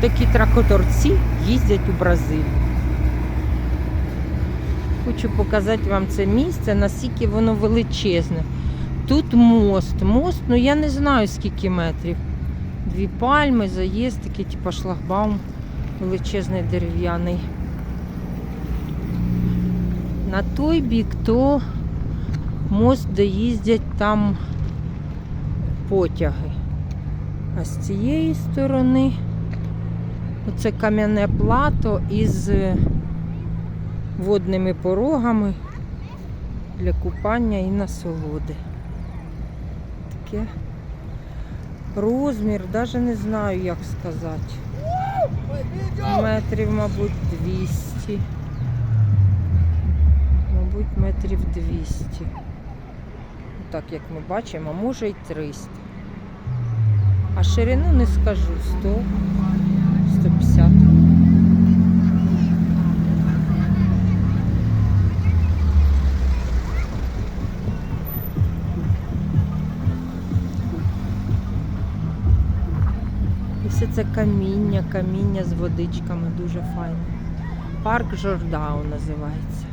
такі тракторці їздять у Бразилію. Хочу показати вам це місце, наскільки воно величезне. Тут мост. Мост, ну я не знаю скільки метрів. Дві пальми, заїзд, такий, типу шлагбаум величезний дерев'яний. На той бік то мост, де їздять там потяги. А з цієї сторони оце кам'яне плато із е, водними порогами для купання і насолоди. Таке розмір, навіть не знаю, як сказати. Метрів, мабуть, 200. Мабуть, метрів 200. Так, як ми бачимо, може й 300. А ширину не скажу 100, все це каміння, каміння з водичками дуже файне. Парк Жордау називається.